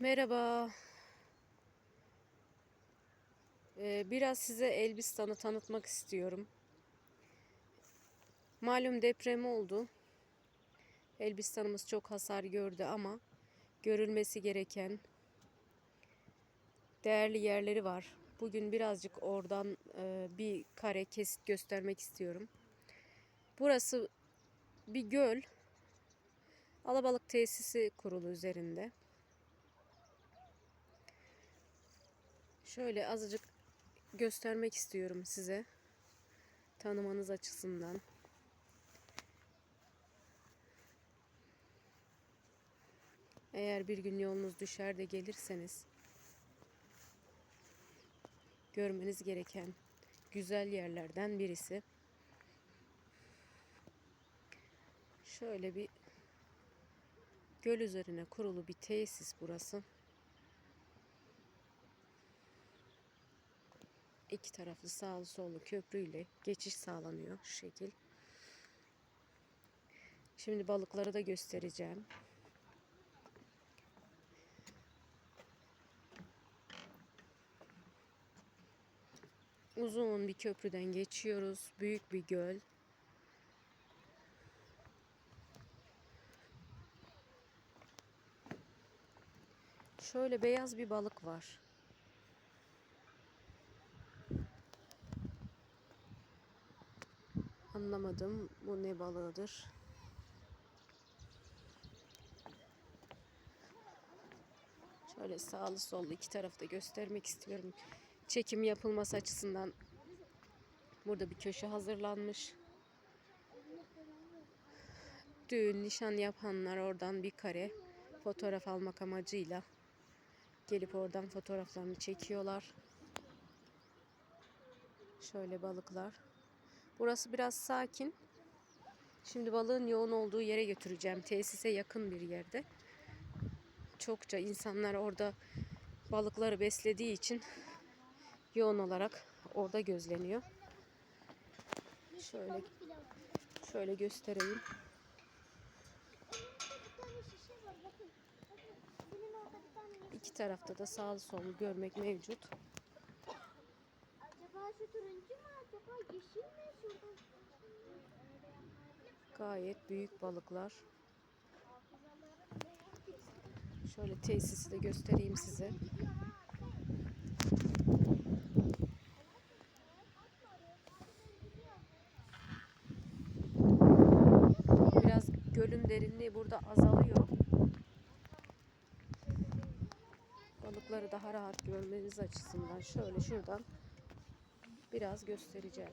Merhaba. Ee, biraz size Elbistan'ı tanıtmak istiyorum. Malum deprem oldu. Elbistan'ımız çok hasar gördü ama görülmesi gereken değerli yerleri var. Bugün birazcık oradan e, bir kare kesit göstermek istiyorum. Burası bir göl. Alabalık tesisi kurulu üzerinde. Şöyle azıcık göstermek istiyorum size. Tanımanız açısından. Eğer bir gün yolunuz düşer de gelirseniz görmeniz gereken güzel yerlerden birisi. Şöyle bir göl üzerine kurulu bir tesis burası. İki taraflı sağlı sollu köprüyle geçiş sağlanıyor şu şekil. Şimdi balıkları da göstereceğim. Uzun bir köprüden geçiyoruz. Büyük bir göl. Şöyle beyaz bir balık var. Anlamadım. Bu ne balığıdır? Şöyle sağlı sollu iki tarafta göstermek istiyorum. Çekim yapılması açısından burada bir köşe hazırlanmış. Düğün, nişan yapanlar oradan bir kare fotoğraf almak amacıyla gelip oradan fotoğraflarını çekiyorlar. Şöyle balıklar. Burası biraz sakin. Şimdi balığın yoğun olduğu yere götüreceğim. Tesise yakın bir yerde. Çokça insanlar orada balıkları beslediği için yoğun olarak orada gözleniyor. Şöyle şöyle göstereyim. İki tarafta da sağlı sollu görmek mevcut. Gayet büyük balıklar. Şöyle tesisi de göstereyim size. Biraz gölün derinliği burada azalıyor. Balıkları daha rahat görmeniz açısından şöyle şuradan biraz göstereceğim.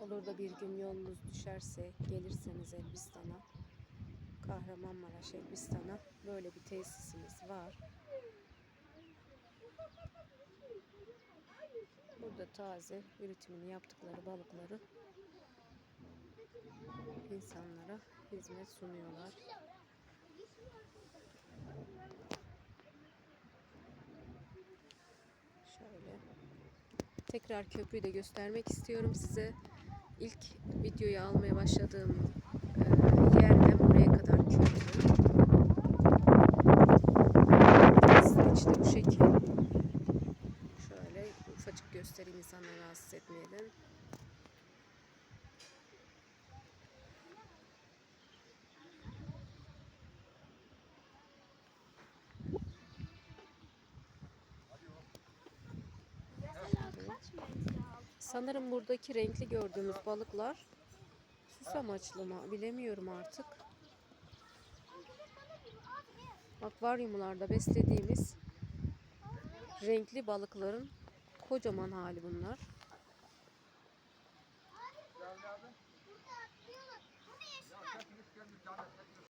Olur da bir gün yolunuz düşerse gelirseniz Elbistan'a, Kahramanmaraş Elbistan'a böyle bir tesisimiz var. Burada taze üretimini yaptıkları balıkları insanlara hizmet sunuyorlar. Şöyle. Tekrar köprüyü de göstermek istiyorum size. İlk videoyu almaya başladığım Sanırım buradaki renkli gördüğümüz balıklar süs amaçlı mı bilemiyorum artık. Akvaryumlarda beslediğimiz renkli balıkların kocaman hali bunlar.